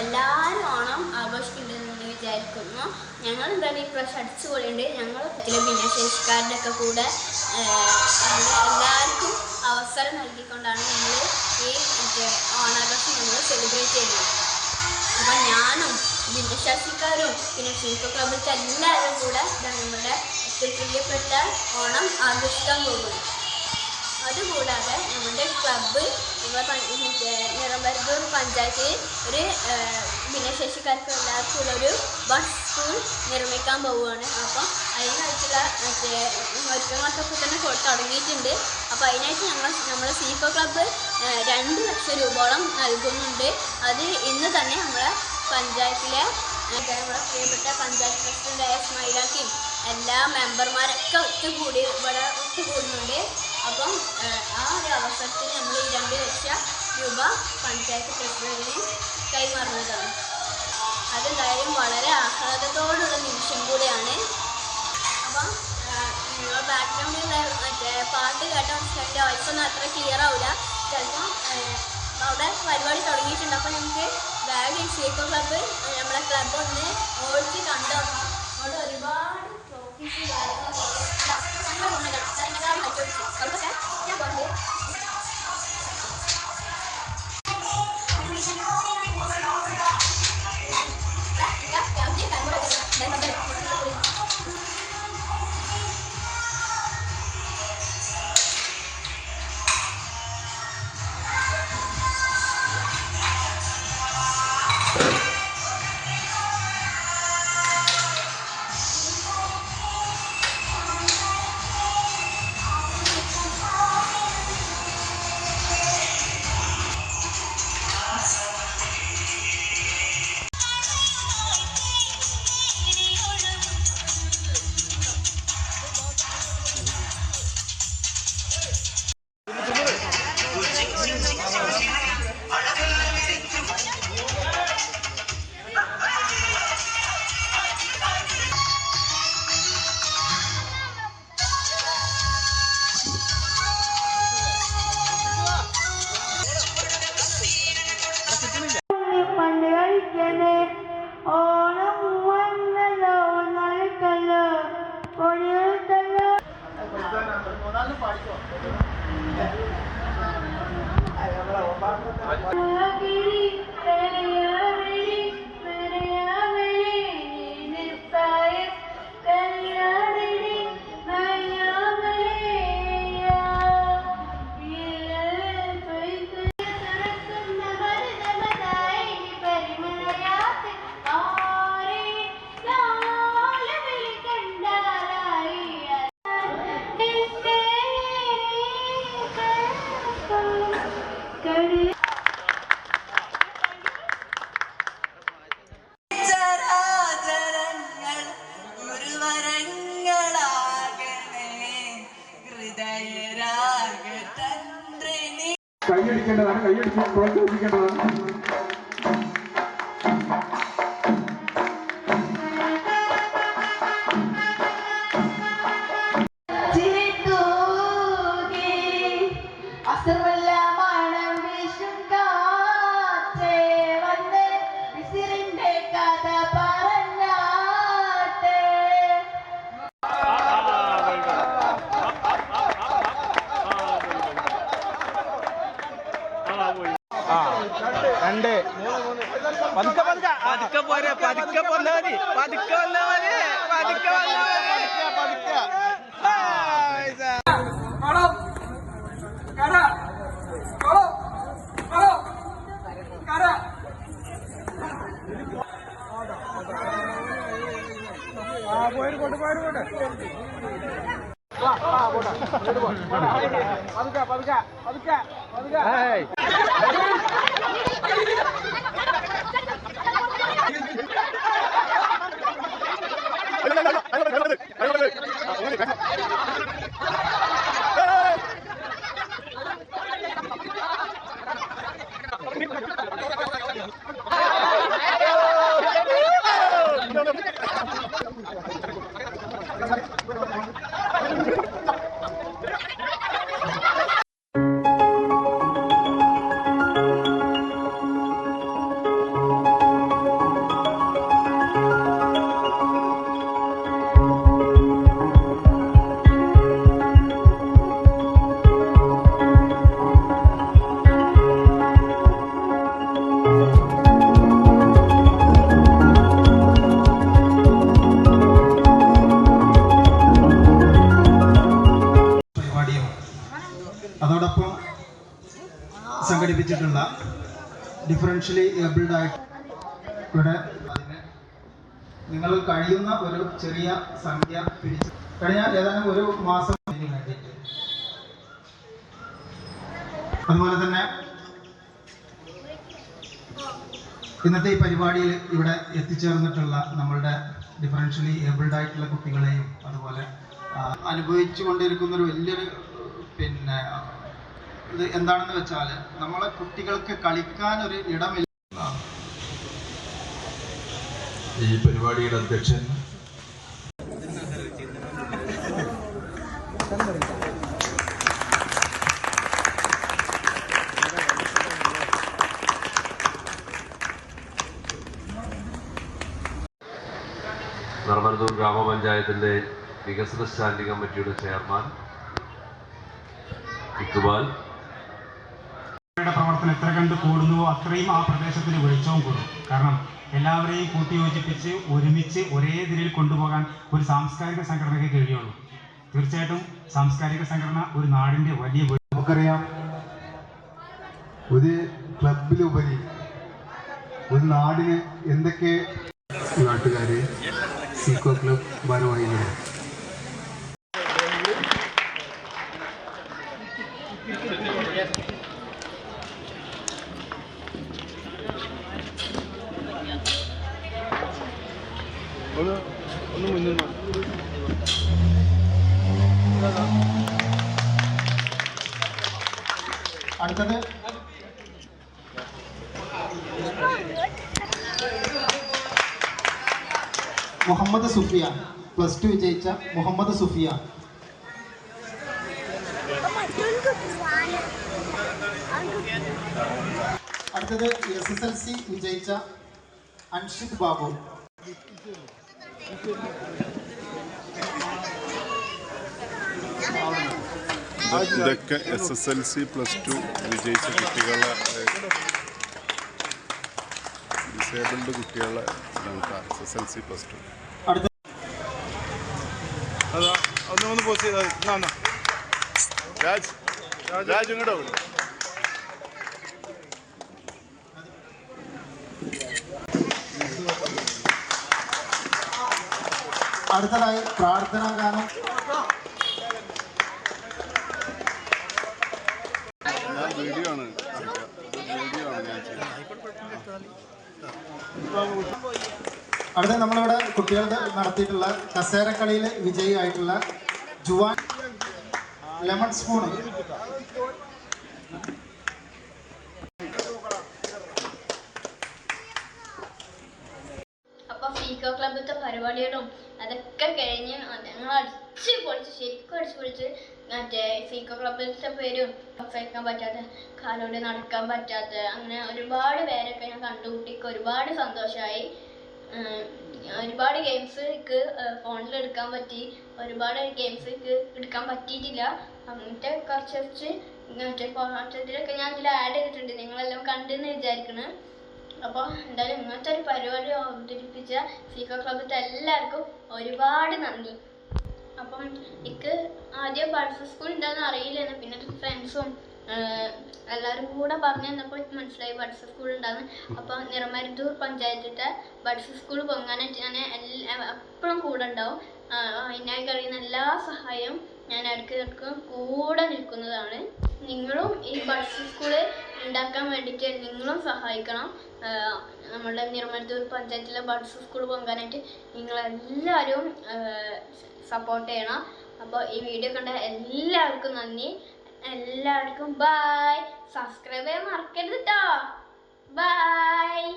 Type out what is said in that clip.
എല്ലാവരും ഓണം ആഘോഷിക്കുന്നുണ്ടെന്ന് വിചാരിക്കുന്നു. ഞങ്ങൾ എന്തായാലും ഈ പ്രാവശ്യം അടിച്ചു പൊളിയുണ്ട് ഞങ്ങൾ ഭിന്നശേഷിക്കാരുടെ ഒക്കെ കൂടെ എല്ലാവർക്കും അവസരം നൽകിക്കൊണ്ടാണ് നമ്മൾ ഈ ഓണാഘോഷം നമ്മൾ സെലിബ്രേറ്റ് ചെയ്യുന്നത്. അപ്പം ഞാനും ഭിന്നശാസിക്കാരും പിന്നെ ശില്പ ക്ലബിലത്തെ എല്ലാവരും കൂടെ നമ്മുടെ ഏറ്റവും പ്രിയപ്പെട്ട ഓണം ആഘോഷിക്കാൻ പോകുന്നു. അതുകൂടാതെ നമ്മുടെ ക്ലബ്ബ് നമ്മുടെ നിറമരുതൂർ പഞ്ചായത്തിൽ ഒരു ഭിന്നശേഷിക്കാർക്ക് എല്ലാവർക്കുള്ള ഒരു ബസ് സ്കൂൾ നിർമ്മിക്കാൻ പോവുകയാണ്. അപ്പം അതിനായിട്ടുള്ള മറ്റേ ഒരുക്കങ്ങളൊക്കെ ഇപ്പോൾ തന്നെ കൊടുത്ത് തുടങ്ങിയിട്ടുണ്ട്. അപ്പോൾ അതിനായിട്ട് ഞങ്ങൾ നമ്മൾ സീഫോ ക്ലബ്ബ് രണ്ട് ലക്ഷം രൂപയോളം നൽകുന്നുണ്ട്. അത് ഇന്ന് തന്നെ നമ്മളെ പഞ്ചായത്തിലെ നമ്മളെ നമ്മുടെ പ്രിയപ്പെട്ട പഞ്ചായത്ത് പ്രസിഡന്റായ സ്മൈലാക്കിയും എല്ലാ മെമ്പർമാരൊക്കെ ഒത്തുകൂടി ഇവിടെ ഒത്തുകൂടുന്നുണ്ട്. അപ്പം ആ ഒരു അവസരത്തിൽ നമ്മൾ ഈ രണ്ട് ലക്ഷം രൂപ പഞ്ചായത്ത് പ്രസിഡന്റിന് കൈമാറുന്നതാണ്. അതെന്തായാലും വളരെ ആഹ്ലാദത്തോടുള്ള നിമിഷം കൂടിയാണ്. അപ്പം നിങ്ങൾ ബാക്ക്ഗ്രൗണ്ടിൽ മറ്റേ പാട്ട് കേട്ട വോയിസ് ഒന്നും അത്ര ക്ലിയർ ആവില്ല ചിലപ്പം അവിടെ പരിപാടി തുടങ്ങിയിട്ടുണ്ട്. അപ്പം നമുക്ക് ബാഗ് സീക്കോ ക്ലബ്ബ് നമ്മുടെ ക്ലബ്ബ് ഒന്ന് ഓടിച്ച് കണ്ടു അവിടെ ഒരുപാട് കൊടിയെടുത്തല്ലോ കിളി কত দিকে പോരെ പതുക്കെ വന്നാ പതുക്കെ വന്നാ അതോടൊപ്പം സംഘടിപ്പിച്ചിട്ടുള്ള ഡിഫറൻഷ്യലി ഏബിൾഡ് ആയിട്ട് ഇവിടെ അതിന് നിങ്ങൾ കഴിയുന്ന ഒരു ചെറിയ സംഖ്യ പിടിച്ച് കഴിഞ്ഞാൽ ഏതാനും ഒരു മാസം വേണ്ടിയിട്ട് അതുപോലെ തന്നെ ഇന്നത്തെ ഈ പരിപാടിയിൽ ഇവിടെ എത്തിച്ചേർന്നിട്ടുള്ള നമ്മളുടെ ഡിഫറൻഷ്യലി ഏബിൾഡ് ആയിട്ടുള്ള കുട്ടികളെയും അതുപോലെ അനുഭവിച്ചു കൊണ്ടിരിക്കുന്ന ഒരു വലിയൊരു പിന്നെ ഇത് എന്താണെന്ന് വെച്ചാൽ നമ്മളെ കുട്ടികൾക്ക് കളിക്കാൻ ഒരു ഇടമില്ല. ഈ പരിപാടിയുടെ അധ്യക്ഷൻ. നർമ്മദൂർ ഗ്രാമപഞ്ചായത്തിന്റെ വികസന സ്റ്റാൻഡിംഗ് കമ്മിറ്റിയുടെ ചെയർമാൻ ഇക്ബാൽ. പ്രവർത്തനം എത്ര കണ്ട് കൂടുന്നുവോ അത്രയും ആ പ്രദേശത്തിന് വെളിച്ചവും കൂടും. കാരണം എല്ലാവരെയും കൂട്ടിയോജിപ്പിച്ച് ഒരുമിച്ച് ഒരേ ഇതിൽ കൊണ്ടുപോകാൻ ഒരു സാംസ്കാരിക സംഘടനയ്ക്ക് കഴിയുള്ളൂ. തീർച്ചയായിട്ടും സാംസ്കാരിക സംഘടന ഒരു നാടിന്റെ വലിയ നമുക്കറിയാം ഒരു ക്ലബിലുപരി ഒരു നാടിന് എന്തൊക്കെ നാട്ടുകാർ സീക്കോ ക്ലബ് ഭാരവാഹികളെ അടുത്തത്. മുഹമ്മദ് സുഫിയ പ്ലസ് ടു വിജയിച്ച മുഹമ്മദ് സുഫിയ. അടുത്തത് എസ് എസ് എൽ സി വിജയിച്ച അൻഷിത് ബാബു. ഇതൊക്കെ S S L C plus two വിജയിച്ച കുട്ടികളെ ഡിസേബിൾഡ് കുട്ടികളെ S S L C plus two ഒന്ന് ഒന്ന് പോസ്റ്റ് ചെയ്താൽ രാജ് രാജ് ഇങ്ങോട്ടോ അടുത്തതായി പ്രാർത്ഥനാ ഗാനം. അടുത്ത നമ്മളിവിടെ കുട്ടികളുടെ നടത്തിയിട്ടുള്ള കസേരക്കളിയിൽ വിജയിയായിട്ടുള്ള ജുവാൻ ലെമൺ സ്പൂൺ അപ്പൊ ക്ലബിലത്തെ പരിപാടികളും അതൊക്കെ കഴിഞ്ഞ് ഞങ്ങൾ അടിച്ച് പൊളിച്ച് ശരിക്കും അടിച്ച് പൊളിച്ച് മറ്റേ ഫീക്കോ ക്ലബിലത്തെ പേരും വയ്ക്കാൻ പറ്റാത്ത കാലോട് നടക്കാൻ പറ്റാത്ത അങ്ങനെ ഒരുപാട് പേരൊക്കെ ഞാൻ കണ്ടുകൂട്ടിക്ക് ഒരുപാട് സന്തോഷമായി ഒരുപാട് ഗെയിംസ് എനിക്ക് ഫോണിൽ എടുക്കാൻ പറ്റി. ഒരുപാട് ഗെയിംസ് എനിക്ക് എടുക്കാൻ പറ്റിയിട്ടില്ല. അങ്ങനത്തെ കുറച്ച് കുറച്ച് മറ്റേ ഫോണത്തിലൊക്കെ ഞാൻ ഇതിൽ ആഡ് ചെയ്തിട്ടുണ്ട്. നിങ്ങളെല്ലാം കണ്ടെന്ന് വിചാരിക്കണേ. അപ്പോൾ എന്തായാലും ഇങ്ങനത്തെ ഒരു പരിപാടി അവതരിപ്പിച്ച ഫീക്കോ ക്ലബത്തെ എല്ലാവർക്കും ഒരുപാട് നന്ദി. അപ്പം എനിക്ക് ആദ്യം ബഡ്സ് സ്കൂൾ ഉണ്ടെന്ന് അറിയില്ലായിരുന്നു. പിന്നെ ഫ്രണ്ട്സും എല്ലാവരും കൂടെ പറഞ്ഞു തന്നപ്പോൾ മനസ്സിലായി ബഡ്സ് സ്കൂൾ ഉണ്ടാകുന്നു അപ്പോൾ നിറമരുത്തൂർ പഞ്ചായത്തിലെ ബഡ്സ് സ്കൂൾ പൊങ്ങാനായിട്ട് ഞാൻ എല്ലാ എപ്പോഴും കൂടെ ഉണ്ടാവും. അതിനായി കഴിയുന്ന എല്ലാ സഹായവും ഞാൻ ഇടയ്ക്ക് കൂടെ നിൽക്കുന്നതാണ്. നിങ്ങളും ഈ ബഡ്സ് സ്കൂൾ ഉണ്ടാക്കാൻ വേണ്ടിയിട്ട് നിങ്ങളും സഹായിക്കണം. നമ്മുടെ നിർമ്മലത്തൂർ പഞ്ചായത്തിലെ ബഡ്സ് സ്കൂൾ പോകാനായിട്ട് നിങ്ങളെല്ലാവരും സപ്പോർട്ട് ചെയ്യണം. അപ്പോൾ ഈ വീഡിയോ കണ്ട എല്ലാവർക്കും നന്ദി. എല്ലാവർക്കും ബായ് സബ്സ്ക്രൈബ് ചെയ്യാൻ മറക്കരുത് കേട്ടോ ബായ്